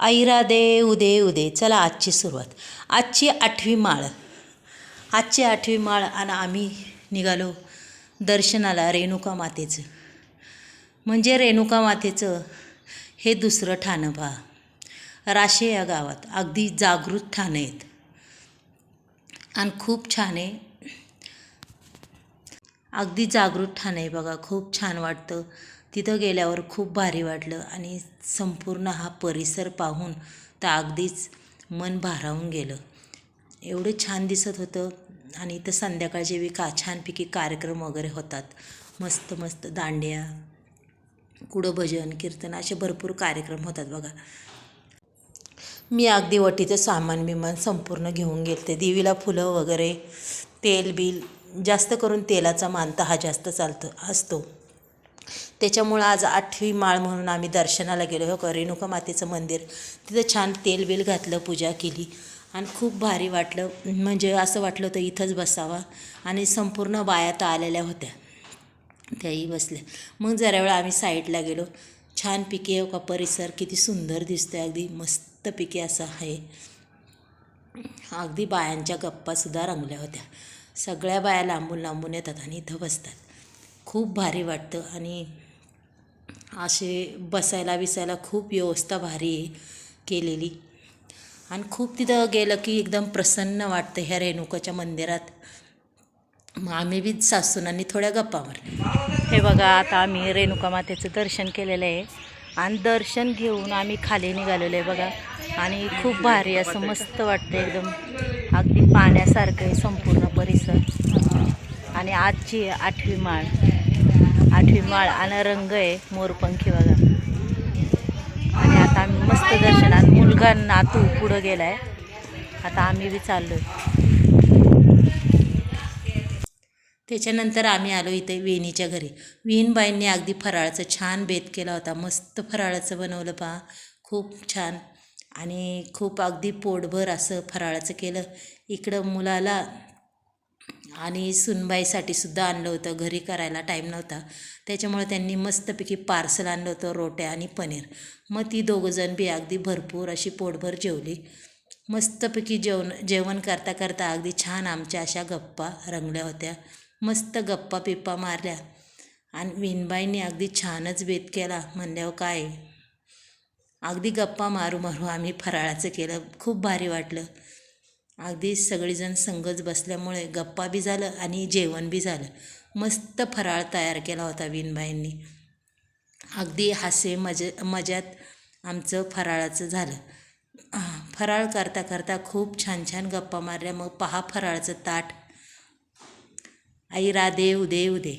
ऐरा दे उदे उदे. चला आजची सुरुवात. आजची आठवी माळ. आजची आठवी माळ आणि आम्ही निघालो दर्शनाला रेणुका मातेचं. म्हणजे रेणुका मातेचं हे दुसरं ठाणं पहा. राशे या गावात. अगदी जागृत ठाणं आहेत. आणि खूप छान आहे. अगदी जागृत ठाणं आहे बघा. खूप छान वाटतं. तिथं गेल्यावर खूप भारी वाटलं आणि संपूर्ण हा परिसर पाहून तर अगदीच मन भारावून गेलं. एवढं छान दिसत होतं आणि इथं संध्याकाळचे बी का छानपैकी कार्यक्रम वगैरे होतात. मस्त मस्त दांड्या कुडं भजन कीर्तन असे भरपूर कार्यक्रम होतात बघा. मी अगदी वटीचं सामान बिमान संपूर्ण घेऊन गेलते. देवीला फुलं वगैरे तेल बिल जास्त करून तेलाचा मानता हा जास्त चालतो असतो. त्याच्यामुळं आज आठवी माळ म्हणून आम्ही दर्शनाला गेलो. हो का रेणुका मातेचं मंदिर. तिथं छान तेल बिल घातलं पूजा केली. आणि खूप भारी वाटलं. म्हणजे असं वाटलं होतं इथंच बसावा. आणि संपूर्ण बाया तर आलेल्या होत्या. त्याही बसल्या. मग जरा वेळा आम्ही साईडला गेलो. छान पिके हो का परिसर. किती सुंदर दिसतोय. अगदी मस्त पिके असं आहे. अगदी बायांच्या गप्पासुद्धा रंगल्या होत्या. सगळ्या बाया लांबून लांबून येतात आणि इथं बसतात. खूप भारी वाटतं. आणि असे बसायला बिसायला खूप व्यवस्था भारी आहे केलेली. आणि खूप तिथं गेलं की एकदम प्रसन्न वाटतं ह्या रेणुकाच्या मंदिरात. मग आम्ही बी सासूनांनी थोड्या गप्पा मारल्या. हे बघा आता आम्ही रेणुका मातेचं दर्शन केलेलं आहे. आणि दर्शन घेऊन आम्ही खाली निघालेलो आहे बघा. आणि खूप भारी असं मस्त वाटतं एकदम. अगदी पाण्यासारखं आहे संपूर्ण परिसर. आणि आजची आठवी माळ. आठवी माळ आणि रंग आहे मोरपंखी बघा. आणि आता आम्ही मस्त दर्शन आणि मुलगा नातू पुढं गेला आहे आता आम्ही बी चाललो त्याच्यानंतर आम्ही आलो इथे वेणीच्या घरी. विणबाईंनी अगदी फराळाचं छान बेत केला होता. मस्त फराळाचं बनवलं पहा. खूप छान. आणि खूप अगदी पोटभर असं फराळाचं केलं. इकडं मुलाला आणि सुनबाईसाठी सुद्धा आणलं होतं घरी करायला टाईम नव्हता. त्याच्यामुळे त्यांनी मस्तपैकी पार्सल आणलं होतं रोट्या आणि पनीर. मग ती दोघंजण बी अगदी भरपूर अशी पोटभर जेवली. मस्तपैकी जेवण जेवण करता करता अगदी छान आमच्या अशा गप्पा रंगल्या होत्या. मस्त गप्पा पिप्पा मारल्या. आणि विनबाईंनी अगदी छानच बेत केला. म्हणल्यावर हो काय? अगदी गप्पा मारू मारू आम्ही फराळाचं केलं. खूप भारी वाटलं. अगदी सगळीजण संगच बसल्यामुळे गप्पा बी झालं आणि जेवण बी झालं. मस्त फराळ तयार केला होता विनबाईंनी अगदी हासे मज मजात आमचं फराळाचं झालं. फराळ करता करता खूप छान छान गप्पा मारल्या. मग पहा फराळाचं ताट. आई राधे उदे उदे.